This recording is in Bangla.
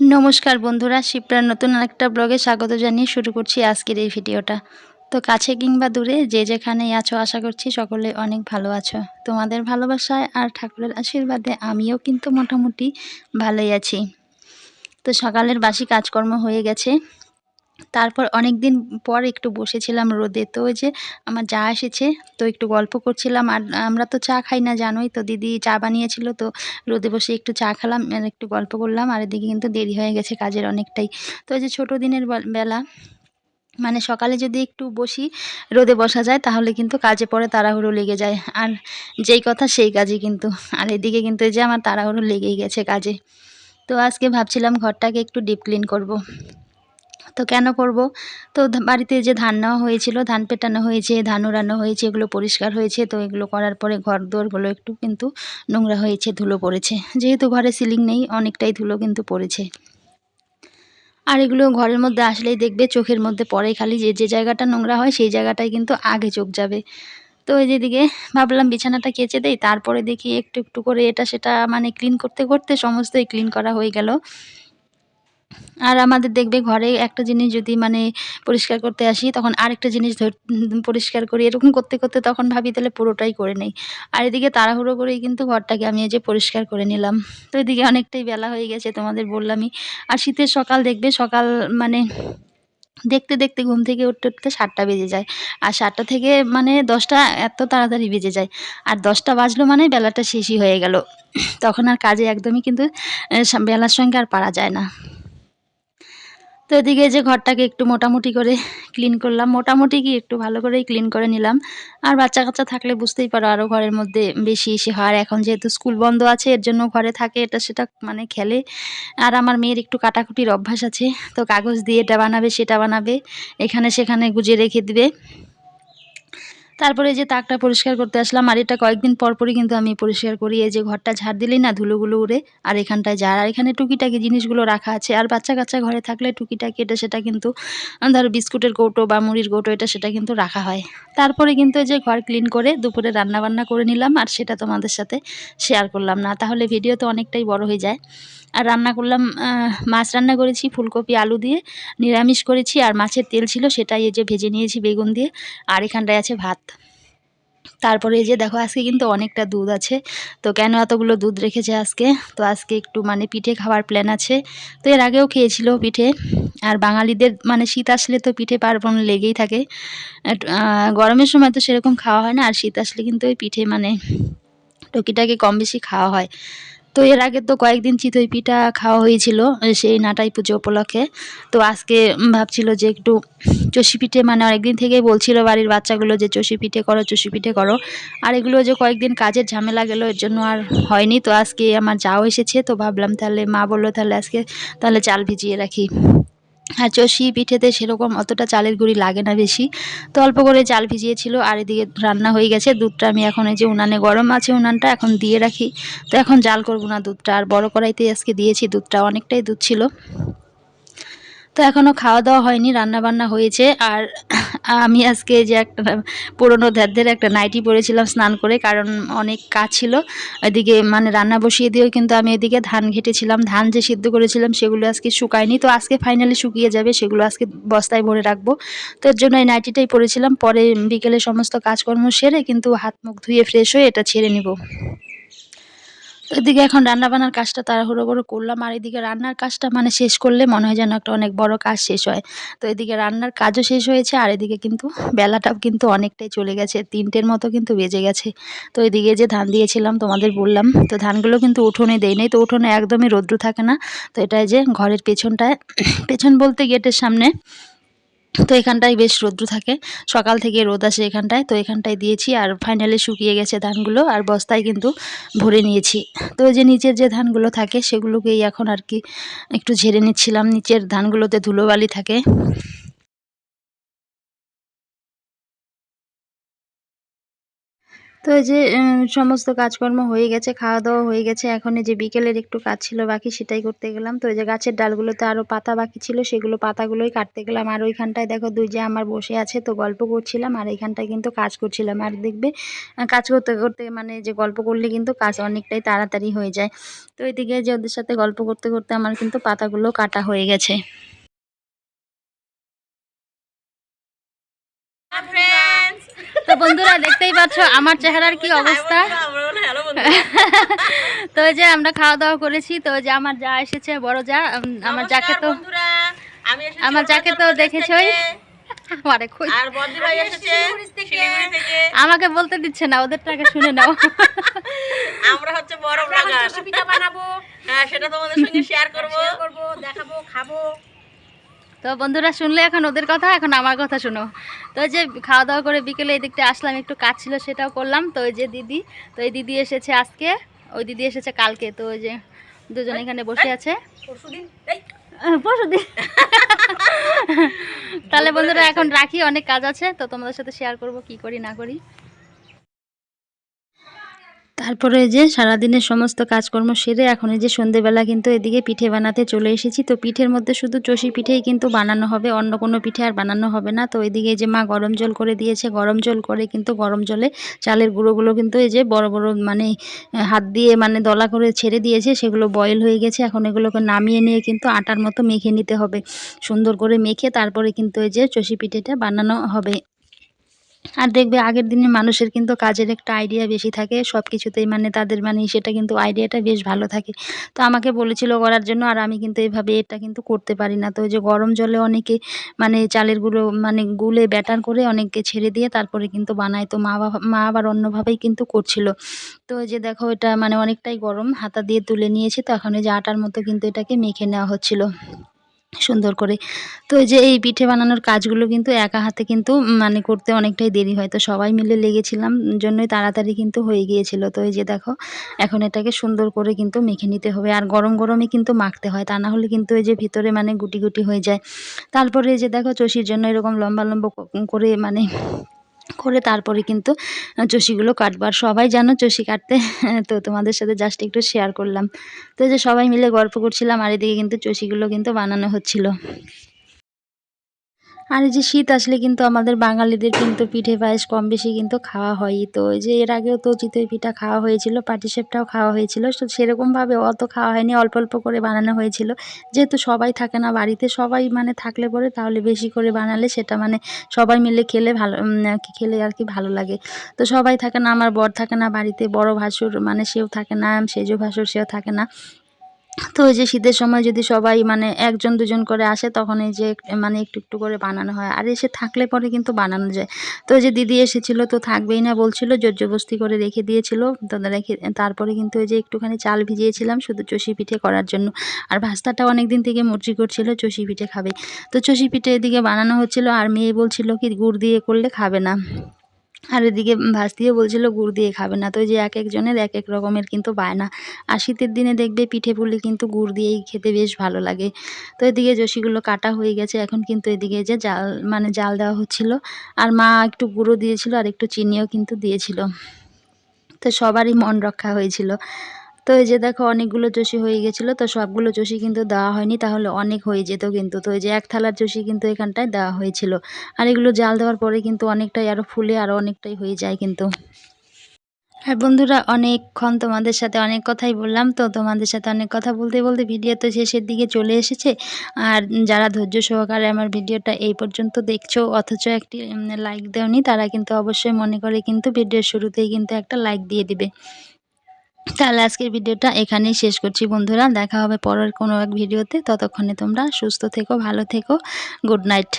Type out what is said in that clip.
নমস্কার বন্ধুরা, শিপ্রার নতুন আরেকটা ব্লগে স্বাগত জানিয়ে শুরু করছি আজকের এই ভিডিওটা। তো কাছে কিংবা দূরে যে যেখানেই আছো, আশা করছি সকলে অনেক ভালো আছো। তোমাদের ভালোবাসায় আর ঠাকুরের আশীর্বাদে আমিও কিন্তু মোটামুটি ভালোই আছি। তো সকালের বাসি কাজকর্ম হয়ে গেছে। তারপর অনেক দিন পর একটু বসেছিলাম রোদে। তো যে আমার যা এসেছে, তো একটু গল্প করছিলাম। আর আমরা তো চা খাই না, জানোই তো, দিদি চা বানিয়েছিল, তো রোদে বসে একটু চা খেলাম আর একটু গল্প করলাম। আর এদিকে কিন্তু দেরি হয়ে গেছে কাজের অনেকটাই। তো যে ছোটো দিনের বেলা মানে সকালে যদি একটু বসি, রোদে বসা যায়, তাহলে কিন্তু কাজে পরে তাড়াহুড়ো লেগে যায়। আর যেই কথা, সেই কাজে কিন্তু। আর এদিকে কিন্তু যে আমার তাড়াহুড়ো লেগেই গেছে কাজে। তো আজকে ভাবছিলাম ঘরটাকে একটু ডিপ ক্লিন করব। তো কেন করব? তো বাড়িতে যে ধান নেওয়া হয়েছিল, ধান পেটানো হয়েছে, ধান উড়ানো হয়েছে, এগুলো পরিষ্কার হয়েছে, তো এগুলো করার পরে ঘর দোরগুলো একটু কিন্তু নোংরা হয়েছে, ধুলো পড়েছে। যেহেতু ঘরে সিলিং নেই, অনেকটাই ধুলো কিন্তু পড়েছে। আর এগুলো ঘরের মধ্যে আসলেই দেখবে, চোখের মধ্যে পড়ে খালি, যে যে জায়গাটা নোংরা হয়, সেই জায়গাটাই কিন্তু আগে চোখ যাবে। তো এই যেদিকে ভাবলাম বিছানাটা কেচে দেই, তারপরে দেখি একটু একটু করে এটা সেটা মানে ক্লিন করতে করতে সমস্তই ক্লিন করা হয়ে গেল। আর আমাদের দেখবে ঘরে একটা জিনিস যদি মানে পরিষ্কার করতে আসি, তখন আরেকটা জিনিস পরিষ্কার করি, এরকম করতে করতে তখন ভাবি তাহলে পুরোটাই করে নেই। আর এদিকে তাড়াহুড়ো করেই কিন্তু ঘরটাকে আমি যে পরিষ্কার করে নিলাম। তো এদিকে অনেকটাই বেলা হয়ে গেছে তোমাদের বললামই। আর শীতের সকাল দেখবে, সকাল মানে দেখতে দেখতে ঘুম থেকে উঠতে উঠতে সাতটা বেজে যায়। আর সাতটা থেকে মানে দশটা এত তাড়াতাড়ি বেজে যায়। আর দশটা বাজলো মানে বেলাটা শেষই হয়ে গেল। তখন আর কাজে একদমই কিন্তু বেলার সঙ্গে আর পারা যায় না। তো এদিকে যে ঘরটাকে একটু মোটামুটি করে ক্লিন করলাম, মোটামুটি কি একটু ভালো করেই ক্লিন করে নিলাম। আর বাচ্চা কাচ্চা থাকলে বুঝতেই পারো আরও ঘরের মধ্যে বেশি এসে হয়। এখন যেহেতু স্কুল বন্ধ আছে, এর জন্য ঘরে থাকে এটা সেটা মানে খেলে। আর আমার মেয়ের একটু কাটাকুটির অভ্যাস আছে, তো কাগজ দিয়ে এটা বানাবে, সেটা বানাবে, এখানে সেখানে গুজে রেখে দিবে। তারপরে যে তাকটা পরিষ্কার করতে আসলাম, আর এটা কয়েকদিন পরপরই কিন্তু আমি পরিষ্কার করি। এই যে ঘরটা ঝাড় দিলেই না ধুলোগুলো উড়ে আর এখানটায় ঝাড় আর এখানে টুকিটাকি জিনিসগুলো রাখা আছে। আর বাচ্চা কাচ্চা ঘরে থাকলে টুকিটাকি এটা, সেটা কিন্তু ধরো বিস্কুটের কৌটো বা মুড়ির কৌটো এটা, সেটা কিন্তু রাখা হয়। তারপরে কিন্তু এই যে ঘর ক্লিন করে দুপুরে রান্না বান্না করে নিলাম, আর সেটা তোমাদের সাথে শেয়ার করলাম না। তাহলে ভিডিও তো অনেকটাই বড় হয়ে যায়। আর রান্না করলাম মাছ রান্না করেছি, ফুলকপি, আলু দিয়ে, নিরামিষ করেছি, আর মাছের তেল ছিল সেটাই এই যে ভেজে নিয়েছি বেগুন দিয়ে, আর এখানটায় আছে ভাত। তারপরে এই যে দেখো, আজকে কিন্তু অনেকটা দুধ আছে, তো কেন এতগুলো দুধ রেখেছে আজকে? তো আজকে একটু মানে পিঠে খাওয়ার প্ল্যান আছে, তো এর আগেও খেয়েছিল পিঠে, আর বাঙালিদের মানে শীত আসলে তো পিঠে পার্বণ লেগেই থাকে। গরমের সময় তো সেরকম খাওয়া হয় না, আর শীত আসলে কিন্তু ওই পিঠে মানে টকিটাকে কম বেশি খাওয়া হয়। তো এর আগে তো কয়েকদিন চিতই পিঠা খাওয়া হয়েছিল, সেই নাটাই পুজো উপলক্ষে। তো আজকে ভাবছিল যে একটু চষি পিঠে মানে অনেকদিন থেকেই বলছিল বাড়ির বাচ্চাগুলো যে চষি পিঠে করো, চষি পিঠে করো। আর এগুলো যে কয়েকদিন কাজের ঝামেলা গেলো, এর জন্য আর হয়নি। তো আজকে আমার যাও এসেছে, তো ভাবলাম তাহলে মা বলল তাহলে আজকে তাহলে চাল ভিজিয়ে রাখি। আর চষি পিঠেতে সেরকম অতটা চালের গুঁড়ি লাগে না বেশি। তো অল্প করে চাল ভিজিয়েছিল আর এদিকে রান্না হয়ে গেছে। দুধটা আমি এখন এই যে উনানে গরম আছে উনানটা এখন দিয়ে রাখি। তো এখন জাল করব না দুধটা। আর বড় কড়াইতে আজকে দিয়েছি দুধটা। অনেকটাই দুধ ছিল। তো এখনও খাওয়া দাওয়া হয়নি রান্না বান্না হয়েছে। আর আমি আজকে যে একটা পুরনো ধ্যাদের একটা নাইটি পরেছিলাম স্নান করে, কারণ অনেক কাজ ছিল। এদিকে মানে রান্না বসিয়ে দিয়েও কিন্তু আমি এদিকে ধান ঘেটেছিলাম, ধান যে সিদ্ধ করেছিলাম সেগুলো আজকে শুকায়নি। তো আজকে ফাইনালি শুকিয়ে যাবে, সেগুলো আজকে বস্তায় ভরে রাখব। তো এর জন্য এই নাইটিটাই পরেছিলাম। পরে বিকেলে সমস্ত কাজকর্ম সেরে কিন্তু হাত মুখ ধুয়ে ফ্রেশ হয়ে এটা ছেড়ে নিব। এদিকে এখন রান্না বান্নার কাজটা তাড়াহুড়ো করে করলাম, আর এদিকে রান্নার কাজটা মানে শেষ করলে মনে হয় যেন একটা অনেক বড় কাজ শেষ হয়। তো এদিকে রান্নার কাজও শেষ হয়েছে, আর এদিকে কিন্তু বেলাটাও কিন্তু অনেকটাই চলে গেছে, তিনটের মতো কিন্তু বেজে গেছে। তো এদিকে যে ধান দিয়েছিলাম তোমাদের বললাম, তো ধানগুলো কিন্তু উঠোনে দেয় নেই, তো উঠোনে একদমই রৌদ্র থাকে না। তো এটাই যে ঘরের পেছনটায়, পেছন বলতে গেটের সামনে তো এখানটায় বেশ রোদ্রু থাকে। সকাল থেকে রোদ আসে এখানটায়। তো এখানটায় দিয়েছি আর ফাইনালি শুকিয়ে গেছে ধানগুলো আর বস্তায় কিন্তু ভরে নিয়েছি। তো যে নিচের যে ধানগুলো থাকে সেগুলোকেই এখন আর কি একটু ঝেড়ে নিচ্ছিলাম। নিচের ধানগুলোতে ধুলোবালি থাকে। তো যে সমস্ত কাজকর্ম হয়ে গেছে খাওয়া দাওয়া হয়ে গেছে, এখন যে বিকেলের একটু কাজ ছিল, বাকি সেটাই করতে গেলাম। তো এই যে গাছের ডালগুলোতে আরও পাতা বাকি ছিল, সেগুলো পাতাগুলোই কাটতে গেলাম। আর ওইখানটায় দেখো দুই যে আমার বসে আছে, তো গল্প করছিলাম, আর এইখানটায় কিন্তু কাজ করছিলাম। আর দেখবে কাজ করতে করতে মানে যে গল্প করলে কিন্তু কাজ অনেকটাই তাড়াতাড়ি হয়ে যায়। তো এদিকে যে ওদের সাথে গল্প করতে করতে আমার কিন্তু পাতাগুলো কাটা হয়ে গেছে। বন্ধুরা দেখতেই পাচ্ছ আমার চেহারার কি অবস্থা? তো যে আমরা খাওয়া দাওয়া করেছি তো যে আমার যা এসেছে বড় যা আমার যাকে তো আমার যাকে তো দেখেছই আমাকে বলতে দিচ্ছে না ওদের টাকা শুনে নাও। আমরা হচ্ছে বড় বানাবো। হ্যাঁ সেটা তোমাদের সঙ্গে শেয়ার করব দেখাবো খাব। তো বন্ধুরা শুনলে এখন ওদের কথা, এখন আমার কথা শোনো। তো যে খাওয়া দাওয়া করে বিকেলে এই দিকটা আসলাম, একটু কাজ ছিল সেটাও করলাম। তো ওই যে দিদি, তো এই দিদি এসেছে আজকে, ওই দিদি এসেছে কালকে। তো ওই যে দুজন এখানে বসে আছে। পরশুদিন। তাহলে বন্ধুরা এখন রাখি, অনেক কাজ আছে, তো তোমাদের সাথে শেয়ার করব, কি করি না করি। তারপরে যে সারাদিনের সমস্ত কাজকর্ম সেরে এখন এই যে সন্ধেবেলা কিন্তু এদিকে পিঠে বানাতে চলে এসেছি। তো পিঠের মধ্যে শুধু চষি পিঠেই কিন্তু বানানো হবে, অন্য কোনো পিঠে আর বানানো হবে না। তো এদিকে যে মা গরম জল করে দিয়েছে, গরম জল করে কিন্তু গরম জলে চালের গুঁড়োগুলো কিন্তু এই যে বড় বড় মানে হাত দিয়ে মানে দলা করে ছেড়ে দিয়েছে, সেগুলো বয়েল হয়ে গেছে। এখন এগুলোকে নামিয়ে নিয়ে কিন্তু আটার মতো মেখে নিতে হবে। সুন্দর করে মেখে তারপরে কিন্তু এই যে চষি পিঠেটা বানানো হবে। আর দেখবে আগের দিনে মানুষের কিন্তু কাজের একটা আইডিয়া বেশি থাকে সব কিছুতেই মানে তাদের মানে সেটা কিন্তু আইডিয়াটা বেশ ভালো থাকে। তো আমাকে বলেছিল করার জন্য আর আমি কিন্তু এইভাবে এটা কিন্তু করতে পারি না। তো যে গরম জলে অনেকে মানে চালের গুঁড়ো মানে গুলে ব্যাটার করে অনেককে ছেড়ে দিয়ে তারপরে কিন্তু বানায়। তো মা মা আবার অন্যভাবেই কিন্তু করছিল। তো যে দেখো এটা মানে অনেকটাই গরম, হাতা দিয়ে তুলে নিয়েছি। তো এখন যে আটার মতো কিন্তু এটাকে মেখে নেওয়া হচ্ছিল। সুন্দর করে। তো যে এই পিঠে বানানোর কাজগুলো কিন্তু একা হাতে কিন্তু মানে করতে অনেকটাই দেরি হয়। তো সবাই মিলে লেগেছিলাম, জন্যই তাড়াতাড়ি কিন্তু হয়ে গিয়েছিল। তো এই যে দেখো, এখন এটাকে সুন্দর করে কিন্তু মেখে নিতে হবে। আর গরম গরমে কিন্তু মাখতে হয়, তা না হলে কিন্তু এই যে ভিতরে মানে গুটি গুটি হয়ে যায়। তারপরে এই যে দেখো, চষির জন্য এরকম লম্বা লম্বা করে মানে করে তারপরে কিন্তু চষিগুলো কাটবো। আর সবাই জানো চষি কাটতে, তো তোমাদের সাথে জাস্ট একটু শেয়ার করলাম। তো যে সবাই মিলে গল্প করছিলাম, আর এদিকে কিন্তু চষিগুলো কিন্তু বানানো হচ্ছিল। আর এই যে শীত আসলে কিন্তু আমাদের বাঙালিদের কিন্তু পিঠে পায়েস কম বেশি কিন্তু খাওয়া হয়ই। তো যে এর আগেও তো চিতই পিঠা খাওয়া হয়েছিল পাটিসাপটাও খাওয়া হয়েছিল। তো সেরকমভাবে অত খাওয়া হয়নি, অল্প অল্প করে বানানো হয়েছিল। যেহেতু সবাই থাকে না বাড়িতে, সবাই মানে থাকলে পরে তাহলে বেশি করে বানালে সেটা মানে সবাই মিলে খেলে ভালো খেলে আর কি ভালো লাগে। তো সবাই থাকে না, আমার বর থাকে না বাড়িতে, বড় ভাসুর মানে সেও থাকে না, সেজো ভাসুর সেও থাকে না। তো ওই যে শীতের সময় যদি সবাই মানে একজন দুজন করে আসে, তখন এই যে মানে একটু একটু করে বানানো হয়। আর এসে থাকলে পরে কিন্তু বানানো যায়। তো ওই যে দিদি এসেছিল তো থাকবেই না বলছিল, জোরজবস্তি করে রেখে দিয়েছিল। তো রেখে, তারপরে কিন্তু ওই যে একটুখানি চাল ভিজিয়েছিলাম শুধু চষি পিঠে করার জন্য। আর ভাস্তাটা অনেক দিন থেকে মর্জি করছিল, চষি পিঠে খাবে। তো চষি পিঠে এদিকে বানানো হচ্ছিল, আর মেয়ে বলছিল কি, গুড় দিয়ে করলে খাবে না। আর এদিকে ভাস্তিও বলছিল, গুড় দিয়ে খাবে না। তো যে এক একজনের এক এক রকমের কিন্তু বায়না। আর শীতের দিনে দেখবে পিঠে পুলি কিন্তু গুড় দিয়েই খেতে বেশ ভালো লাগে। তো এদিকে জসিগুলো কাটা হয়ে গেছে। এখন কিন্তু এদিকে যে জাল মানে জাল দেওয়া হচ্ছিল। আর মা একটু গুঁড়ো দিয়েছিল আর একটু চিনিও কিন্তু দিয়েছিল। তো সবারই মন রক্ষা হয়েছিল। তো এই যে দেখো অনেকগুলো চষি হয়ে গেছিল, তো সবগুলো চষি কিন্তু দেওয়া হয়নি, তাহলে অনেক হয়ে যেত কিন্তু। তো এই যে এক থালার চষি কিন্তু এখানটায় দেওয়া হয়েছিল। আর এগুলো জাল দেওয়ার পরে কিন্তু অনেকটাই আরও ফুলে আরও অনেকটাই হয়ে যায় কিন্তু। আর বন্ধুরা, অনেকক্ষণ তোমাদের সাথে অনেক কথাই বললাম, তো তোমাদের সাথে অনেক কথা বলতে বলতে ভিডিও তো শেষের দিকে চলে এসেছে। আর যারা ধৈর্য সহকারে আমার ভিডিওটা এই পর্যন্ত দেখছ, অথচ একটি লাইক দেওনি, তারা কিন্তু অবশ্যই মনে করে কিন্তু ভিডিওর শুরুতেই কিন্তু একটা লাইক দিয়ে দিবে। তাহলে আজকের ভিডিওটা এখানেই শেষ করছি বন্ধুরা। দেখা হবে পরের কোনো এক ভিডিওতে। ততক্ষণে তোমরা সুস্থ থেকো, ভালো থেকো। Good night.